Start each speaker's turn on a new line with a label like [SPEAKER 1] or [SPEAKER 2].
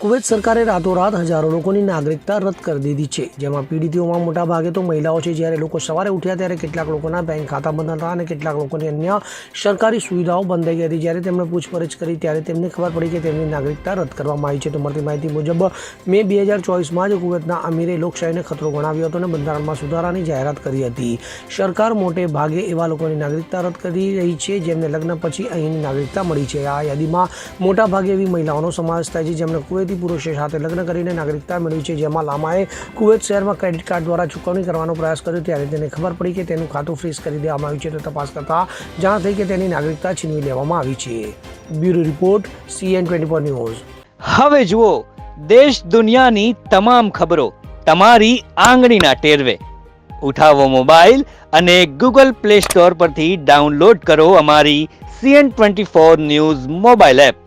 [SPEAKER 1] Kuwait સરકારે રાતોરાત હજારો લોકોની નાગરિકતા રદ કરી દીધી છે. જેમાં પીડિતોમાં મોટા ભાગે તો મહિલાઓ છે. જ્યારે લોકો સવારે ઉઠ્યા ત્યારે કેટલાક લોકોના બેંક ખાતા બંધ હતા અને કેટલાક લોકોની અન્ય સરકારી સુવિધાઓ બંધ થઈ ગઈ હતી. જ્યારે તેમણે પૂછપરછ કરી ત્યારે તેમને ખબર પડી કે તેમની નાગરિકતા રદ કરવામાં આવી છે. તો મળતી માહિતી મુજબ, મે બે હજાર ચોવીસમાં જ કુવૈતના અમીરે લોકશાહીને ખતરો ગણાવ્યો હતો અને બંધારણમાં સુધારાની જાહેરાત કરી હતી. સરકાર મોટે ભાગે એવા લોકોની નાગરિકતા રદ કરી રહી છે, જેમને લગ્ન પછી અહીંની નાગરિકતા મળી છે. આ યાદીમાં મોટા ભાગે એવી મહિલાઓનો સમાવેશ થાય છે જેમણે કુવૈતી પુરુષો સાથે લગ્ન કરીને નાગરિકતા મેળવી છે. જેમાં લામાએ કુવૈત શહેરમાં ક્રેડિટ કાર્ડ દ્વારા ચૂકવણી કરવાનો પ્રયાસ કર્યો. ત્યારે તેને ખબર પડી કે તેનું ખાતું ફ્રીઝ કરી દેવામાં આવ્યું છે. તો તપાસ કરતા જાણ થઈ કે તેની નાગરિકતા છીનવી લેવામાં આવી છે. Bureau report CN twenty four news.
[SPEAKER 2] હવે જુઓ, દેશ દુનિયાની તમામ ખબરો તમારી આંગળીના ટેરવે. ઉઠાવો મોબાઈલ અને ગૂગલ પ્લે સ્ટોર પરથી ડાઉનલોડ કરો અમારી CN twenty four news mobile app.